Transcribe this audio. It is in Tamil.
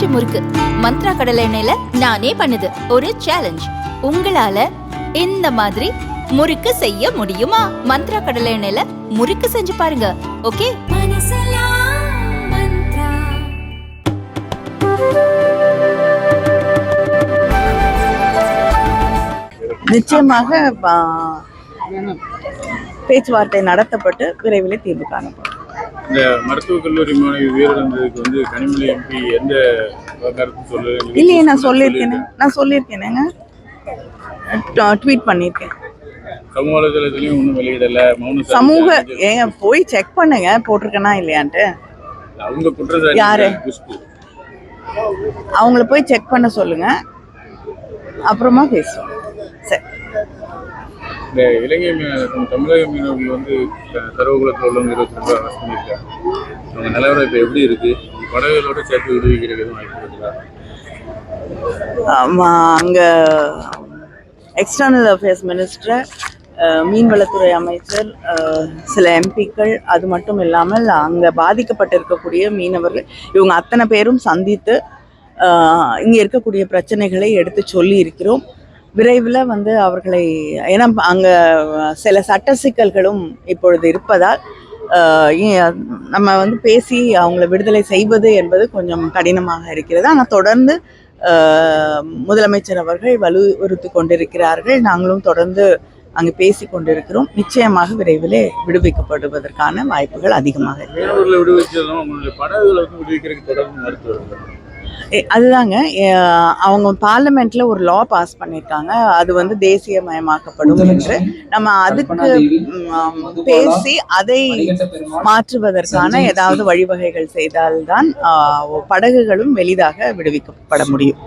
பஞ்சு முறுக்கு. மந்த்ரா கடலை எண்ணெயில நானே பண்ணுது. ஒரு சேலஞ்ச் உங்களால இந்த மாதிரி முறுக்கு செய்ய முடியுமா? மந்த்ரா கடலை எண்ணெயில முறுக்கு செஞ்சு பாருங்க. ஓகே? நிச்சயமாக பேச்சுவார்த்தை நடத்தப்பட்டு விரைவில் தீர்வு காணப்படும். இந்த மருத்துவக் கல்லூரி மாணவி உயிரிழந்ததுக்கு வந்து கனிமொழி எம்பி எந்த கருத்து சொல்லு இல்லையே நான் சொல்லியிருக்கேனே. நான் சொல்லியிருக்கேனேங்க ட்வீட் பண்ணியிருக்கேன். சமூக வலைதளத்திலையும் ஒன்றும் வெளியிடல மௌன சமூக. ஏங்க போய் செக் பண்ணுங்க போட்டிருக்கேனா இல்லையான்ட்டு. அவங்க குற்றச்சாட்டு யாரு? அவங்கள போய் செக் பண்ண சொல்லுங்க. அப்புறமா பேசுவோம். சரி. இந்த இலங்கை மீ- தமிழக மீனவர்கள் வந்து த- சர்வகுலத்தில் உள்ளவங்க இருபத்தி ரெண்டு அரசு பண்ணியிருக்காங்க. அவங்க நிலவரம் இப்போ எப்படி இருக்குது படகுகளோட சேர்த்து விடுவிக்கிறதுக்கு எதுவும் வாய்ப்பு இருக்குதா? ஆமா, எக்ஸ்டர்னல் அஃபேர்ஸ் மினிஸ்டர் மீன்வளத்துறை அமைச்சர் சில எம்பிக்கள் அது மட்டும் இல்லாமல் அங்கே பாதிக்கப்பட்டிருக்கக்கூடிய மீனவர்கள் இவங்க அத்தனை பேரும் சந்தித்து இங்கே இருக்கக்கூடிய பிரச்சனைகளை எடுத்து சொல்லி இருக்கிறோம் விரைவில் வந்து அவர்களை ஏன்னா அங்கே சில சட்ட சிக்கல்களும் இப்பொழுது இருப்பதால் நம்ம வந்து பேசி அவங்கள விடுதலை செய்வது என்பது கொஞ்சம் கடினமாக இருக்கிறது. ஆனால் தொடர்ந்து முதலமைச்சர் அவர்கள் வலியுறுத்தி கொண்டிருக்கிறார்கள். நாங்களும் தொடர்ந்து அங்கு பேசி கொண்டிருக்கிறோம். நிச்சயமாக விரைவிலே விடுவிக்கப்படுவதற்கான வாய்ப்புகள் அதிகமாக இருக்கு. அதுதாங்க. அவங்க பார்லிமெண்ட்ல ஒரு லா பாஸ் பண்ணியிருக்காங்க அது வந்து தேசியமயமாக்கப்படும் என்று. நம்ம அதுக்கு பேசி அதை மாற்றுவதற்கான ஏதாவது வழிவகைகள் செய்தால்தான் படகுகளும் எளிதாக விடுவிக்கப்பட முடியும்.